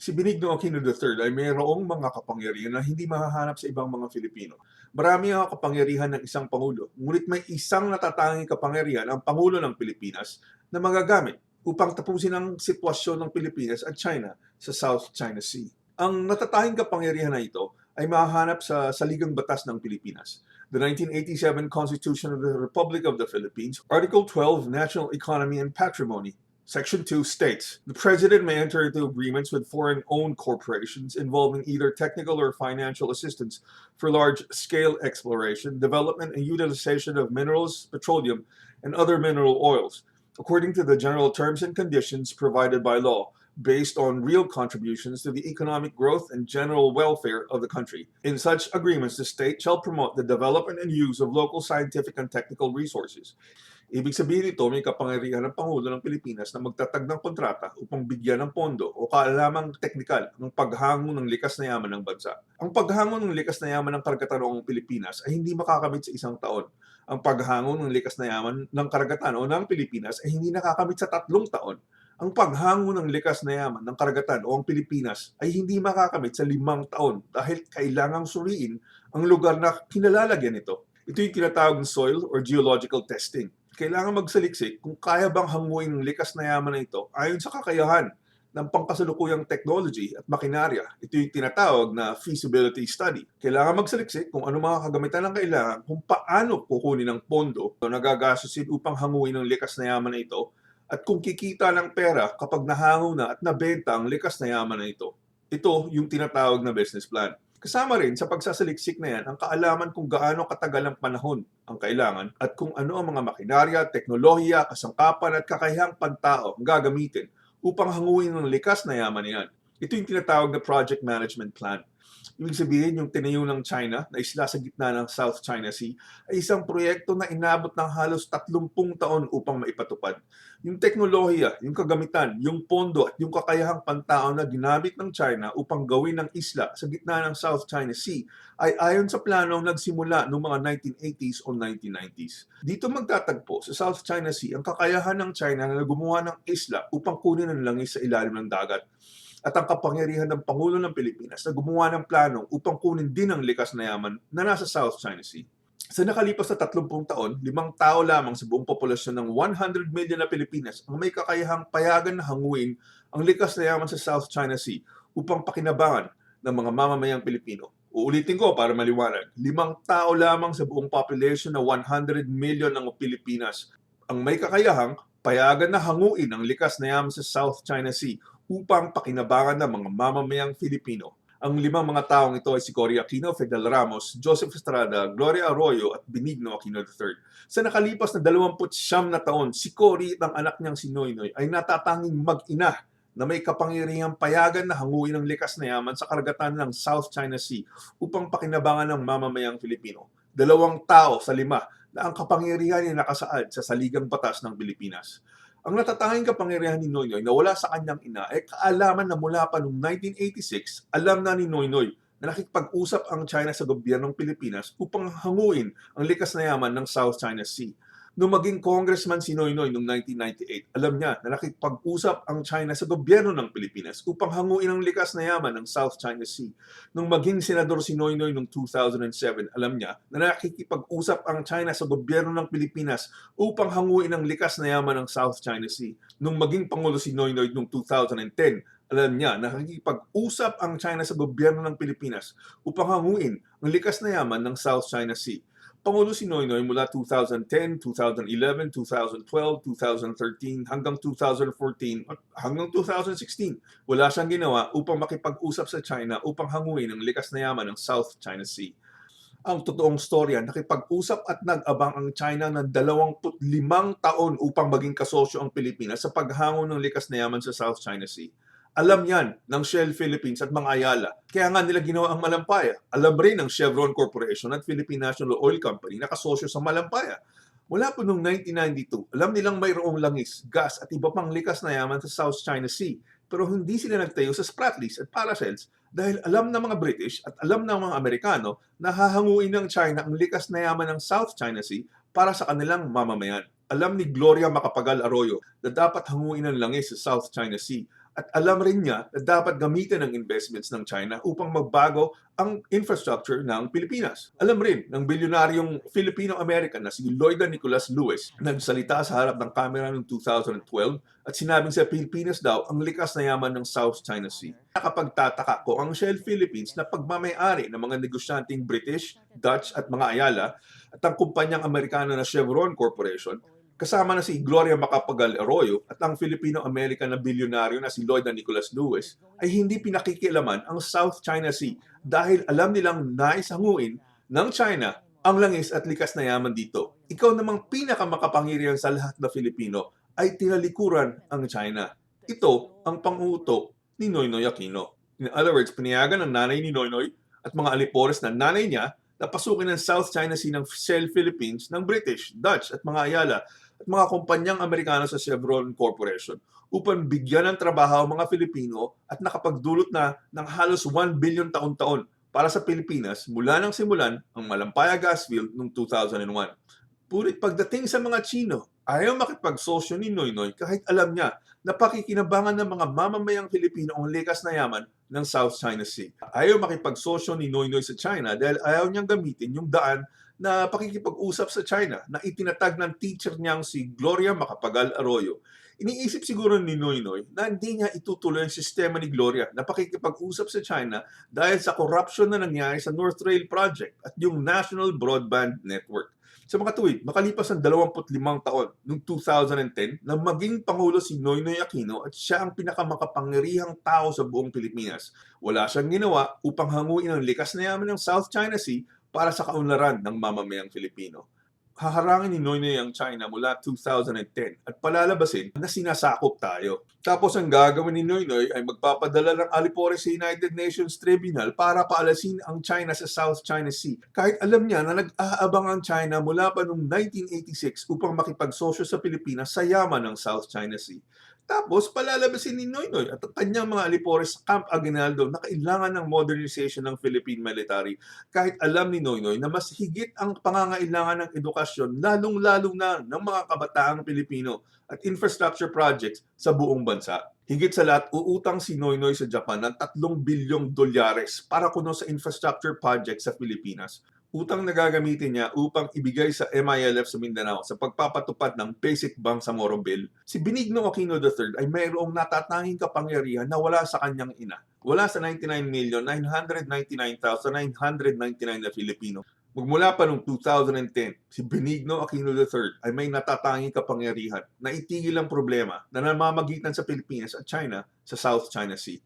Si Benigno Aquino III ay mayroong mga kapangyarihan na hindi mahahanap sa ibang mga Filipino. Marami ang kapangyarihan ng isang Pangulo, ngunit may isang natatanging kapangyarihan ang Pangulo ng Pilipinas na magagamit upang tapusin ang sitwasyon ng Pilipinas at China sa South China Sea. Ang natatanging kapangyarihan na ito ay mahahanap sa saligang batas ng Pilipinas. The 1987 Constitution of the Republic of the Philippines, Article 12, National Economy and Patrimony, Section 2 states The President may enter into agreements with foreign owned corporations involving either technical or financial assistance for large scale exploration, development, and utilization of minerals, petroleum, and other mineral oils, according to the general terms and conditions provided by law, based on real contributions to the economic growth and general welfare of the country. In such agreements, the state shall promote the development and use of local scientific and technical resources. Ibig sabihin ito, may kapangyarihan ng Pangulo ng Pilipinas na magtatag ng kontrata upang bigyan ng pondo o kaalamang teknikal ang paghango ng likas na yaman ng bansa. Ang paghango ng likas na yaman ng karagatan ng Pilipinas ay hindi makakamit sa isang taon. Ang paghango ng likas na yaman ng karagatan o ng Pilipinas ay hindi nakakamit sa tatlong taon. Ang paghango ng likas na yaman ng karagatan o ang Pilipinas ay hindi makakamit sa limang taon dahil kailangang suriin ang lugar na kinalalagyan ito. Ito yung tinatawag ng soil or geological testing kailangan magsaliksik kung kaya bang hanguin ng likas na yaman na ito ayon sa kakayahan ng pangkasalukuyang technology at makinarya. Ito yung tinatawag na feasibility study. Kailangan magsaliksik kung ano mga kagamitan ng kailangan, kung paano kukunin ng pondo o nagagastusin upang hanguin ng likas na yaman na ito, at kung kikita ng pera kapag nahango na at nabenta ang likas na yaman na ito. Ito yung tinatawag na business plan. Kasama rin sa pagsasaliksik na yan ang kaalaman kung gaano katagal ang panahon ang kailangan at kung ano ang mga makinarya, teknolohiya, kasangkapan at kakayahang pantao ang gagamitin upang hanguin ng likas na yaman na yan. Ito yung tinatawag na Project Management Plan. Ibig sabihin, yung tinayo ng China na isla sa gitna ng South China Sea ay isang proyekto na inabot ng halos 30 taon upang maipatupad. Yung teknolohiya, yung kagamitan, yung pondo at yung kakayahang pantao na ginamit ng China upang gawin ng isla sa gitna ng South China Sea ay ayon sa planong nagsimula noong mga 1980s o 1990s. Dito magtatagpo sa South China Sea ang kakayahan ng China na gumawa ng isla upang kunin ang langis sa ilalim ng dagat at ang kapangyarihan ng Pangulo ng Pilipinas na gumawa ng plano upang kunin din ang likas na yaman na nasa South China Sea. Sa nakalipas na 30 taon, limang tao lamang sa buong populasyon ng 100 million na Pilipinas ang may kakayahang payagan na hanguin ang likas na yaman sa South China Sea upang pakinabangan ng mga mamamayang Pilipino. Uulitin ko para maliwanag, limang tao lamang sa buong population na 100 million ng Pilipinas ang may kakayahang payagan na hanguin ang likas na yaman sa South China Sea upang pakinabangan ng mga mamamayang Filipino. Ang limang mga taong ito ay si Cory Aquino, Fidel Ramos, Joseph Estrada, Gloria Arroyo at Benigno Aquino III. Sa nakalipas na 29 na taon, si Cory at ang anak niyang si Noynoy ay natatanging mag-ina na may kapangyarihang payagan na hanguin ang likas na yaman sa karagatan ng South China Sea upang pakinabangan ng mamamayang Filipino. Dalawang tao sa lima na ang kapangyarihan ay nakasaad sa saligang batas ng Pilipinas. Ang natatanging kapangyarihan ni Noynoy na wala sa kanyang ina ay kaalaman na mula pa noong 1986, alam na ni Noynoy na nakikipag-usap ang China sa gobyernong Pilipinas upang hanguin ang likas na yaman ng South China Sea. Nung maging congressman si Noynoy noong 1998, alam niya na nakikipag-usap ang China sa gobyerno ng Pilipinas upang hanguin ang likas na yaman ng South China Sea. Nung maging senador si Noynoy noong 2007, alam niya na nakikipag-usap ang China sa gobyerno ng Pilipinas upang hanguin ang likas na yaman ng South China Sea. Nung maging pangulo si Noynoy noong 2010, alam niya na nakikipag-usap ang China sa gobyerno ng Pilipinas upang hanguin ang likas na yaman ng South China Sea. Pangulo si Noynoy mula 2010, 2011, 2012, 2013 hanggang 2014 at hanggang 2016. Wala siyang ginawa upang makipag-usap sa China upang hanguin ang likas na yaman ng South China Sea. Ang totoong storya, nakipag-usap at nag-abang ang China ng 25 taon upang maging kasosyo ang Pilipinas sa paghango ng likas na yaman sa South China Sea. Alam yan ng Shell Philippines at mga Ayala. Kaya nga nila ginawa ang Malampaya. Alam rin ng Chevron Corporation at Philippine National Oil Company na kasosyo sa Malampaya. Mula po noong 1992, alam nilang mayroong langis, gas at iba pang likas na yaman sa South China Sea. Pero hindi sila nagtayo sa Spratlys at Paracels dahil alam ng mga British at alam ng mga Amerikano na hahanguin ng China ang likas na yaman ng South China Sea para sa kanilang mamamayan. Alam ni Gloria Macapagal Arroyo na dapat hanguin ang langis sa South China Sea at alam rin niya na dapat gamitin ang investments ng China upang magbago ang infrastructure ng Pilipinas. Alam rin ng bilyonaryong Filipino-American na si Lloyda Nicolas Lewis nagsalita sa harap ng kamera noong 2012 at sinabing sa Pilipinas daw ang likas na yaman ng South China Sea. Nakapagtataka ko ang Shell Philippines na pagmamayari ng mga negosyanteng British, Dutch at mga Ayala at ang kumpanyang Amerikano na Chevron Corporation kasama na si Gloria Macapagal Arroyo at ang Filipino-American na bilyonaryo na si Lloyd Nicholas Lewis ay hindi pinakikialaman ang South China Sea dahil alam nilang naisanguin ng China ang langis at likas na yaman dito. Ikaw namang pinakamakapangyarihan sa lahat na Filipino ay tinalikuran ang China. Ito ang panguto ni Noynoy Aquino. In other words, pinayagan ng nanay ni Noynoy at mga alipores na nanay niya na pasukin ng South China Sea ng Shell Philippines ng British, Dutch at mga Ayala at mga kumpanyang Amerikano sa Chevron Corporation upang bigyan ng trabaho mga Filipino at nakapagdulot na ng halos 1 billion taon-taon para sa Pilipinas mula nang simulan ang Malampaya Gas Field noong 2001. Pulit pagdating sa mga Chino, ayaw makipagsosyo ni Noynoy kahit alam niya na pakikinabangan ng mga mamamayang Filipino ang likas na yaman ng South China Sea. Ayaw makipagsosyo ni Noynoy sa China dahil ayaw niyang gamitin yung daan na pakikipag-usap sa China na itinatag ng teacher niyang si Gloria Macapagal Arroyo. Iniisip siguro ni Noynoy na hindi niya itutuloy ang sistema ni Gloria na pakikipag-usap sa China dahil sa corruption na nangyari sa North Rail Project at yung National Broadband Network. Sa mga tuwid, makalipas ang 25 taon noong 2010 na maging Pangulo si Noynoy Aquino at siya ang pinakamakapangyarihang tao sa buong Pilipinas. Wala siyang ginawa upang hanguin ang likas na yaman ng South China Sea para sa kaunlaran ng mamamayang Filipino. Haharangin ni Noynoy ang China mula 2010 at palalabasin na sinasakop tayo. Tapos ang gagawin ni Noynoy ay magpapadala ng alipore sa United Nations Tribunal para paalasin ang China sa South China Sea. Kahit alam niya na nag-aabang ang China mula pa noong 1986 upang makipagsosyo sa Pilipinas sa yaman ng South China Sea. Tapos, palalabasin ni Noynoy at ang kanyang mga alipores sa Camp Aguinaldo na kailangan ng modernization ng Philippine military kahit alam ni Noynoy na mas higit ang pangangailangan ng edukasyon lalong-lalo na ng mga kabataang Pilipino at infrastructure projects sa buong bansa. Higit sa lahat, uutang si Noynoy sa Japan ng 3 bilyong dolyares para kuno sa infrastructure projects sa Pilipinas utang na gagamitin niya upang ibigay sa MILF sa Mindanao sa pagpapatupad ng Basic Bangsamoro Bill, si Benigno Aquino III ay mayroong natatanging kapangyarihan na wala sa kanyang ina. Wala sa 99,999,999 na Filipino. Magmula pa noong 2010, si Benigno Aquino III ay may natatanging kapangyarihan na itigil ang problema na namamagitan sa Pilipinas at China sa South China Sea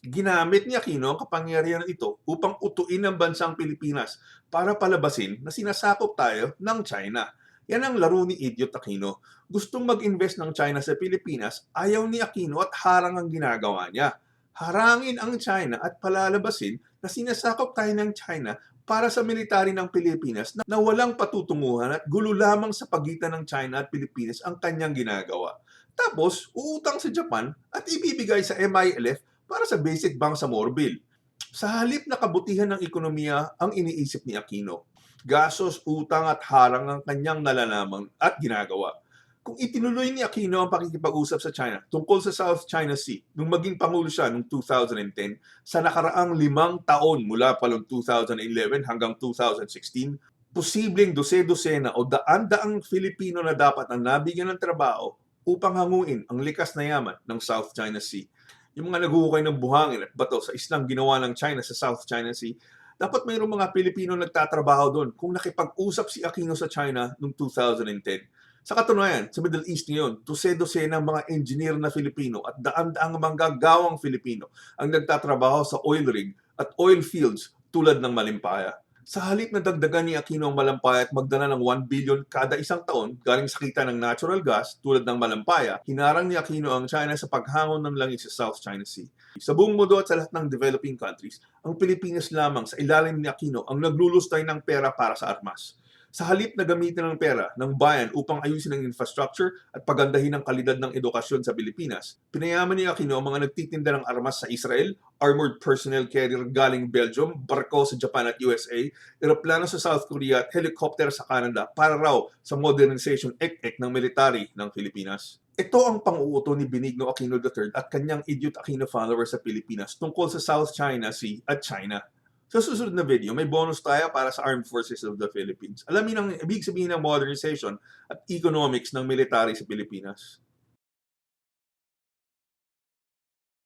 ginamit ni Aquino ang kapangyarihan ito upang utuin ang bansang Pilipinas para palabasin na sinasakop tayo ng China. Yan ang laro ni Idiot Aquino. Gustong mag-invest ng China sa Pilipinas, ayaw ni Aquino at harang ang ginagawa niya. Harangin ang China at palalabasin na sinasakop tayo ng China para sa military ng Pilipinas na walang patutunguhan at gulo lamang sa pagitan ng China at Pilipinas ang kanyang ginagawa. Tapos, uutang sa Japan at ibibigay sa MILF para sa basic bank sa Morbill. Sa halip na kabutihan ng ekonomiya ang iniisip ni Aquino, gasos, utang at harang ang kanyang nalalaman at ginagawa. Kung itinuloy ni Aquino ang pakikipag-usap sa China tungkol sa South China Sea nung maging Pangulo siya noong 2010, sa nakaraang limang taon mula pa noong 2011 hanggang 2016, posibleng dose-dosena o daan-daang Filipino na dapat ang nabigyan ng trabaho upang hanguin ang likas na yaman ng South China Sea yung mga naguhukay ng buhangin at bato sa islang ginawa ng China sa South China Sea, dapat mayroong mga Pilipino nagtatrabaho doon kung nakipag-usap si Aquino sa China noong 2010. Sa katunayan, sa Middle East ngayon, dose-dose ng mga engineer na Filipino at daan-daang manggagawang Filipino ang nagtatrabaho sa oil rig at oil fields tulad ng Malimpaya. Sa halip na dagdagan ni Aquino ang Malampaya at magdala ng 1 billion kada isang taon galing sa kita ng natural gas tulad ng Malampaya, hinarang ni Aquino ang China sa paghangon ng langis sa South China Sea. Sa buong mundo at sa lahat ng developing countries, ang Pilipinas lamang sa ilalim ni Aquino ang naglulustay ng pera para sa armas. Sa halip na gamitin ng pera ng bayan upang ayusin ang infrastructure at pagandahin ang kalidad ng edukasyon sa Pilipinas, pinayaman ni Aquino ang mga nagtitinda ng armas sa Israel, armored personnel carrier galing Belgium, barko sa Japan at USA, eroplano sa South Korea at helicopter sa Canada para raw sa modernization ek-ek ng military ng Pilipinas. Ito ang pang-uuto ni Benigno Aquino III at kanyang idiot Aquino followers sa Pilipinas tungkol sa South China Sea at China. Sa susunod na video, may bonus tayo para sa Armed Forces of the Philippines. Alamin ang ibig sabihin ng modernization at economics ng military sa Pilipinas.